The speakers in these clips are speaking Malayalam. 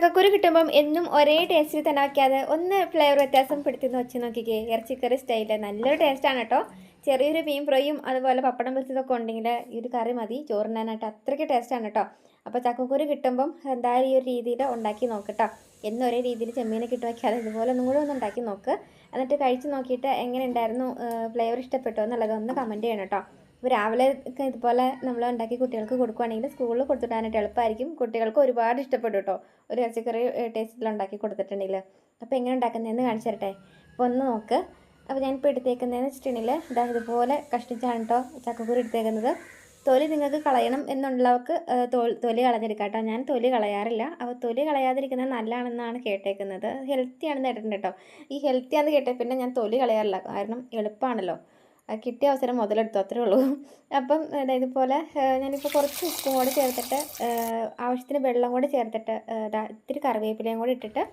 ചക്കക്കുരു കിട്ടുമ്പം എന്നും ഒരേ ടേസ്റ്റിൽ തന്നെ വയ്ക്കാതെ ഒന്ന് ഫ്ലേവർ വ്യത്യാസം പെടുത്തി വെച്ച് നോക്കിക്കേ. ഇറച്ചിക്കറി സ്റ്റൈലിൽ നല്ലൊരു ടേസ്റ്റാണ് കേട്ടോ ചെറിയൊരു മീൻ ഫ്രൈയും അതുപോലെ പപ്പടം പൊരിച്ചതൊക്കെ ഉണ്ടെങ്കിൽ ഈ ഒരു കറി മതി. ചോറിനാനായിട്ട് അത്രയ്ക്ക് ടേസ്റ്റാണ് കേട്ടോ അപ്പോൾ ചക്കക്കുരു കിട്ടുമ്പം എന്തായാലും ഈ ഒരു രീതിയിൽ ഉണ്ടാക്കി നോക്കട്ടോ എന്നും ഒരേ രീതിയിൽ ചെമ്മീനെ കിട്ടി വയ്ക്കാതെ ഇതുപോലെ ഒന്നും കൂടെ ഒന്ന് ഉണ്ടാക്കി നോക്ക്. എന്നിട്ട് കഴിച്ച് നോക്കിയിട്ട് എങ്ങനെ ഉണ്ടായിരുന്നു ഫ്ലേവർ ഇഷ്ടപ്പെട്ടോ എന്നുള്ളത് ഒന്ന് കമന്റ് ചെയ്യണം കേട്ടോ ഇപ്പോൾ രാവിലെ ഇതുപോലെ നമ്മൾ ഉണ്ടാക്കി കുട്ടികൾക്ക് കൊടുക്കുകയാണെങ്കിൽ സ്കൂളിൽ കൊടുത്തിടാനായിട്ട് എളുപ്പമായിരിക്കും. കുട്ടികൾക്ക് ഒരുപാട് ഇഷ്ടപ്പെടും കേട്ടോ. ഒരു ഇറച്ചിക്കറി ടേസ്റ്റിൽ ഉണ്ടാക്കി കൊടുത്തിട്ടുണ്ടെങ്കിൽ. അപ്പോൾ എങ്ങനെ ഉണ്ടാക്കുന്നതെന്ന് കാണിച്ചു തരട്ടെ? അപ്പോൾ ഒന്ന് നോക്ക്. അപ്പോൾ ഞാൻ ഞാനിപ്പോൾ എടുത്തേക്കുന്നതെന്ന് വെച്ചിട്ടുണ്ടെങ്കിൽ ഇതാ ഇതുപോലെ കഷ്ടിച്ചാണ് കേട്ടോ ചക്കക്കുരു എടുത്തേക്കുന്നത്. തൊലി നിങ്ങൾക്ക് കളയണം എന്നുള്ളവർക്ക് തൊലി കളഞ്ഞെടുക്കാം കേട്ടോ. ഞാൻ തൊലി കളയാറില്ല. അപ്പോൾ തൊലി കളയാതിരിക്കുന്നത് നല്ലതാണെന്നാണ് കേട്ടേക്കുന്നത്. ഹെൽത്തി ആണെന്ന് കേട്ടിട്ടുണ്ട് കേട്ടോ. ഈ ഹെൽത്തി ആണെന്ന് കേട്ടേ പിന്നെ ഞാൻ തൊലി കളയാറില്ല. കാരണം എളുപ്പമാണല്ലോ കിട്ടിയ അവസരം മുതലെടുത്തു അത്രേ ഉള്ളൂ. അപ്പം ഇതുപോലെ ഞാനിപ്പോൾ കുറച്ച് ഉപ്പും കൂടെ ചേർത്തിട്ട് ആവശ്യത്തിന് വെള്ളം കൂടെ ചേർത്തിട്ട് ഇതാ ഇത്തിരി കറിവേപ്പിലയും കൂടി ഇട്ടിട്ട്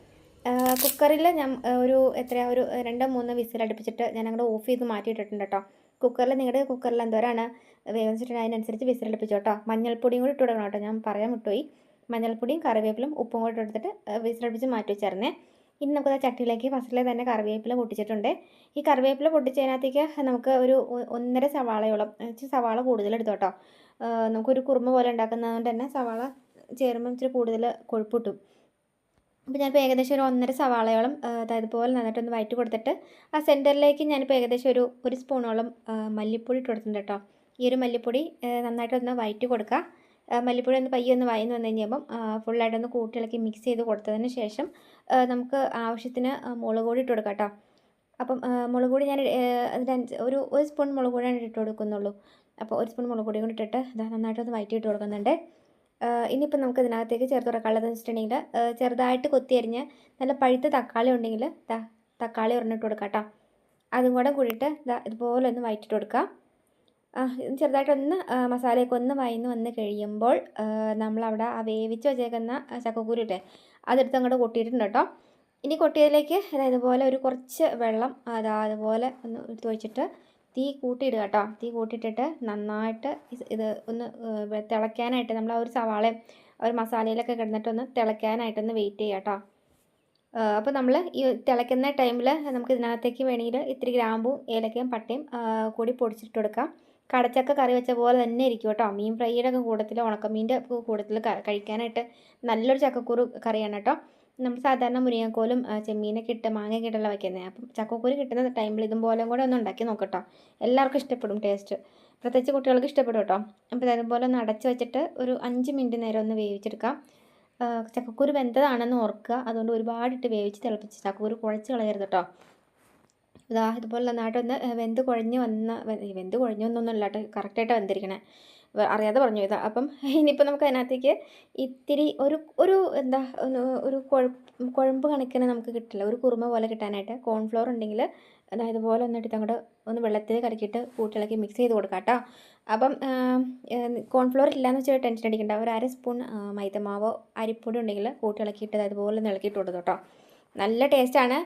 കുക്കറിൽ ഞാൻ ഒരു എത്രയാ ഒരു രണ്ടോ മൂന്നോ വിസിൽ അടുപ്പിച്ചിട്ട് ഞാൻ അങ്ങോട്ട് ഓഫ് ചെയ്ത് മാറ്റിയിട്ടിട്ടുണ്ട് കേട്ടോ. കുക്കറിൽ നിങ്ങളുടെ കുക്കറിൽ എന്തോരാണ്? വേവിച്ചിട്ട് അതിനനുസരിച്ച് വിസിൽ അടുപ്പിച്ചു കേട്ടോ. മഞ്ഞൾപ്പൊടിയും കൂടി ഇട്ട് കൊടുക്കണം കേട്ടോ. ഞാൻ പറയാൻ വിട്ടുപോയി. മഞ്ഞൾപ്പൊടിയും കറിവേപ്പിലും ഉപ്പും കൂടി ഇട്ടെടുത്തിട്ട് വിസിലടുപ്പിച്ച് മാറ്റി വെച്ചായിരുന്നേ. ഇനി നമുക്ക് ചട്ടിയിലേക്ക് ഫസ്റ്റിലെ തന്നെ കറിവേപ്പില പൊട്ടിച്ചിട്ടുണ്ട്. ഈ കറിവേപ്പില പൊട്ടിച്ചതിനകത്തേക്ക് നമുക്ക് ഒരു ഒന്നര സവാളയോളം സവാള കൂടുതൽ എടുത്തോട്ടോ നമുക്കൊരു കുറുമ പോലെ ഉണ്ടാക്കുന്നതുകൊണ്ട് തന്നെ സവാള ചേരുമ്പോൾ ഇച്ചിരി കൂടുതൽ കൊഴുപ്പ് കിട്ടും അപ്പോൾ ഞാനിപ്പോൾ ഏകദേശം ഒരു ഒന്നര സവാളയോളം അതായത് പോലെ നന്നായിട്ടൊന്ന് വയറ്റി കൊടുത്തിട്ട് ആ സെന്ററിലേക്ക് ഞാനിപ്പോൾ ഏകദേശം ഒരു ഒരു സ്പൂണോളം മല്ലിപ്പൊടി ഇട്ട് കൊടുത്തിട്ടുണ്ട് കേട്ടോ. ഈ ഒരു മല്ലിപ്പൊടി നന്നായിട്ടൊന്ന് വയറ്റി കൊടുക്കുക. മല്ലിപ്പൊടി ഒന്ന് പയ്യെ ഒന്ന് വന്നു വന്നു ഫുള്ളായിട്ട് ഫുള്ളായിട്ടൊന്ന് കൂട്ടിളക്കി മിക്സ് ചെയ്ത് കൊടുത്തതിന് ശേഷം നമുക്ക് ആവശ്യത്തിന് മുളക് പൊടി ഇട്ട് കൊടുക്കാം കേട്ടോ. അപ്പം മുളക് പൊടി ഞാൻ അതിന്റെ ഒരു ഒരു സ്പൂൺ മുളക് പൊടിയാണ് ഇട്ട് കൊടുക്കുന്നുള്ളൂ. അപ്പോൾ ഒരു സ്പൂൺ മുളക് പൊടി കൂടി ഇട്ടിട്ട് ഇതാ നന്നായിട്ടൊന്ന് വയറ്റി ഇട്ട് കൊടുക്കുന്നുണ്ട് ഇനിയിപ്പോൾ നമുക്ക് ഇതിനകത്തേക്ക് ചേർത്ത് കൊടുക്കാനുള്ളതെന്ന് വെച്ചിട്ടുണ്ടെങ്കിൽ ചെറുതായിട്ട് കൊത്തിയരിഞ്ഞ് നല്ല പഴുത്ത തക്കാളി ഉണ്ടെങ്കിൽ തക്കാളി ഉറഞ്ഞിട്ട് കൊടുക്കാം കേട്ടോ. അതും കൂടെ കൂടിയിട്ട് ഇതാ ഇതുപോലെ ഒന്ന് വയറ്റിട്ട് കൊടുക്കാം. ചെറുതായിട്ടൊന്ന് മസാലയൊക്കെ ഒന്ന് വയന്ന് വന്ന് കഴിയുമ്പോൾ നമ്മളവിടെ ആ വേവിച്ച് വെച്ചേക്കുന്ന ചക്കക്കുരു ഇല്ലേ അതെടുത്ത് അങ്ങോട്ട് കൊട്ടിയിട്ടുണ്ട് കേട്ടോ. ഇനി കൊട്ടിയതിലേക്ക് അതായത് പോലെ ഒരു കുറച്ച് വെള്ളം അതാ അതുപോലെ ഒന്ന് എടുത്ത് വെച്ചിട്ട് തീ കൂട്ടിയിടുക കേട്ടോ. തീ കൂട്ടിയിട്ടിട്ട് നന്നായിട്ട് ഇത് ഒന്ന് തിളയ്ക്കാനായിട്ട് നമ്മൾ ആ ഒരു സവാളയും ഒരു മസാലയിലൊക്കെ കിടന്നിട്ടൊന്ന് തിളയ്ക്കാനായിട്ടൊന്ന് വെയിറ്റ് ചെയ്യുക കേട്ടോ. അപ്പോൾ നമ്മൾ ഈ തിളയ്ക്കുന്ന ടൈമിൽ നമുക്ക് ഇതിനകത്തേക്ക് വേണമെങ്കിൽ ഇത്തിരി ഗ്രാമ്പും ഏലക്കയും പട്ടയും കൂടി പൊടിച്ചിട്ട് കൊടുക്കാം. കടച്ചക്ക കറി വെച്ച പോലെ തന്നെ ഇരിക്കും കേട്ടോ. മീൻ ഫ്രൈയുടെ ഒക്കെ കൂട്ടത്തിൽ ഉണക്കമീന്റെ കൂട്ടത്തിൽ കഴിക്കാനായിട്ട് നല്ലൊരു ചക്കക്കുരു കറിയാണ് കേട്ടോ. നമ്മൾ സാധാരണ മുരിങ്ങക്കോലും ചെമ്മീനൊക്കെ ഇട്ട് മാങ്ങയൊക്കെ ഇട്ടല്ല വയ്ക്കുന്നത് അപ്പം ചക്കക്കുരു കിട്ടുന്ന ടൈമിൽ ഇതുപോലെ കൂടെ ഒന്ന് ഉണ്ടാക്കി നോക്കട്ടോ എല്ലാവർക്കും ഇഷ്ടപ്പെടും ടേസ്റ്റ് പ്രത്യേകിച്ച് കുട്ടികൾക്ക് ഇഷ്ടപ്പെടും കേട്ടോ. അപ്പോൾ അതുപോലെ ഒന്ന് അടച്ച് വെച്ചിട്ട് ഒരു അഞ്ച് മിനിറ്റ് നേരം ഒന്ന് വേവിച്ചെടുക്കാം. ചക്കക്കുരു വെന്തതാണെന്ന് ഓർക്കുക. അതുകൊണ്ട് ഒരുപാടിട്ട് വേവിച്ച് തിളപ്പിച്ച് ചക്കക്കുരു കുഴച്ച് കളയരുത് കേട്ടോ. ഇതാ ഇതുപോലെ നന്നായിട്ടൊന്ന് വെന്ത് കുഴഞ്ഞ് വന്ന വെന്ത് കുഴഞ്ഞൊന്നൊന്നുമല്ല കേട്ടോ കറക്റ്റായിട്ട് വെന്തിരിക്കണേ അറിയാതെ പറഞ്ഞു ഇതാ. അപ്പം ഇനിയിപ്പോൾ നമുക്ക് അതിനകത്തേക്ക് ഇത്തിരി ഒരു ഒരു എന്താ ഒരു കുഴമ്പ് കണക്കിന് നമുക്ക് കിട്ടില്ല. ഒരു കുറുമ പോലെ കിട്ടാനായിട്ട് കോൺഫ്ലോർ ഉണ്ടെങ്കിൽ അതായത് പോലെ ഒന്നിട്ട് അങ്ങോട്ട് ഒന്ന് വെള്ളത്തിൽ കലക്കിയിട്ട് കൂട്ടിളക്കി മിക്സ് ചെയ്ത് കൊടുക്കാം കേട്ടോ. അപ്പം കോൺഫ്ലോർ ഇല്ലയെന്ന് വെച്ചാൽ ടെൻഷൻ അടിക്കണ്ട. ഒരു അര സ്പൂൺ മൈദമാവോ അരിപ്പൊടി ഉണ്ടെങ്കിൽ കൂട്ടിളക്കിയിട്ട് അതുപോലെ ഒന്ന് ഇളക്കിയിട്ട് കൊടുത്തു കേട്ടോ. നല്ല ടേസ്റ്റാണ്.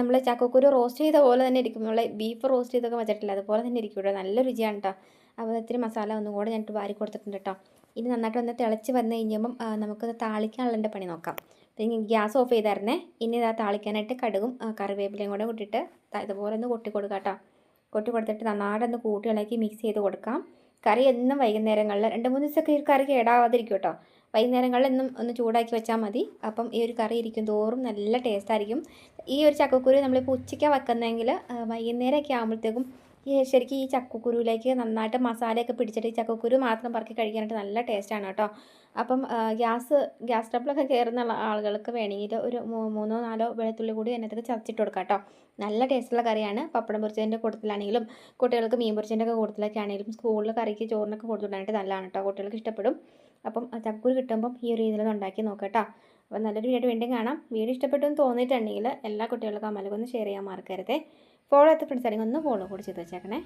നമ്മൾ ചക്കക്കുരു റോസ്റ്റ് ചെയ്ത പോലെ തന്നെ ഇരിക്കും. നമ്മൾ ബീഫ് റോസ്റ്റ് ചെയ്തൊക്കെ വെച്ചിട്ടില്ല അതുപോലെ തന്നെ ഇരിക്കും കേട്ടോ നല്ല രുചിയാണ് കേട്ടോ അപ്പോൾ ഇത്തിരി മസാല ഒന്നും കൂടെ ഞാനിട്ട് വാരി കൊടുത്തിട്ടുണ്ട് കേട്ടോ ഇനി നന്നായിട്ട് ഒന്ന് തിളച്ച് വന്ന് കഴിഞ്ഞപ്പം നമുക്കത് താളിക്കാനുള്ള പണി നോക്കാം. പിന്നെ ഗ്യാസ് ഓഫ് ചെയ്തായിരുന്നേ ഇനി ഇതാ താളിക്കാനായിട്ട് കടുകും കറിവേപ്പിലയും കൂടെ കൂട്ടിയിട്ട് ഇതുപോലെ ഒന്ന് കൊട്ടി കൊടുക്കാം കേട്ടോ കൊട്ടി കൊടുത്തിട്ട് നന്നായിട്ടൊന്ന് കൂട്ടി ഇളക്കി മിക്സ് ചെയ്ത് കൊടുക്കാം. കറി എന്നും വൈകുന്നേരങ്ങളിൽ രണ്ട് മൂന്ന് ദിവസമൊക്കെ ഈ കറി കേടാവാതിരിക്കും കേട്ടോ. വൈകുന്നേരങ്ങളിൽ എന്നും ഒന്ന് ചൂടാക്കി വെച്ചാൽ മതി. അപ്പം ഈ ഒരു കറി ഇരിക്കും തോറും നല്ല ടേസ്റ്റ് ആയിരിക്കും. ഈ ഒരു ചക്കക്കുരു നമ്മളിപ്പോൾ ഉച്ചയ്ക്കാണ് വെക്കുന്നതെങ്കിൽ വൈകുന്നേരമൊക്കെ ആകുമ്പോഴത്തേക്കും ഈ ശരിക്കും ഈ ചക്കക്കുരുവിലേക്ക് നന്നായിട്ട് മസാലയൊക്കെ പിടിച്ചിട്ട് ഈ ചക്കക്കുരു മാത്രം പറക്കി കഴിക്കാനായിട്ട് നല്ല ടേസ്റ്റാണ് കേട്ടോ. അപ്പം ഗ്യാസ് ഗ്യാസ് സ്റ്റപ്പിലൊക്കെ കയറുന്ന ആളുകൾക്ക് വേണമെങ്കിൽ ഒരു മൂന്നോ നാലോ വെളുത്തുള്ളി കൂടി അതിനകത്തേക്ക് ചതച്ചിട്ട് കൊടുക്കാം കേട്ടോ. നല്ല ടേസ്റ്റുള്ള കറിയാണ്. പപ്പടം പൊരിച്ചതിന്റെ കൂട്ടത്തിലാണെങ്കിലും കുട്ടികൾക്ക് മീൻ പൊരിച്ചതിന്റെ ഒക്കെ കൂട്ടത്തിലൊക്കെ ആണെങ്കിലും സ്കൂളിൽ കറിക്ക് ചോറിനൊക്കെ കൊടുത്തിടാനായിട്ട് നല്ലതാണ് കേട്ടോ. കുട്ടികൾക്ക് ഇഷ്ടപ്പെടും. അപ്പം ചക്കക്കുരു കിട്ടുമ്പം ഈ ഒരു രീതിയിൽ ഉണ്ടാക്കി നോക്കാം കേട്ടോ. അപ്പം നല്ലൊരു വീഡിയോ വീണ്ടും കാണാം. വീഡിയോ ഇഷ്ടപ്പെട്ടു എന്ന് തോന്നിയിട്ടുണ്ടെങ്കിൽ എല്ലാ കുട്ടികൾക്കും അമലൊന്ന് ഷെയർ ചെയ്യാൻ മറക്കരുതേ. ഫോളോ ഫ്രണ്ട്സ് അല്ലെങ്കിൽ ഒന്ന് ഫോളോ കൂടി ചെയ്ത് വെച്ചേക്കണേ.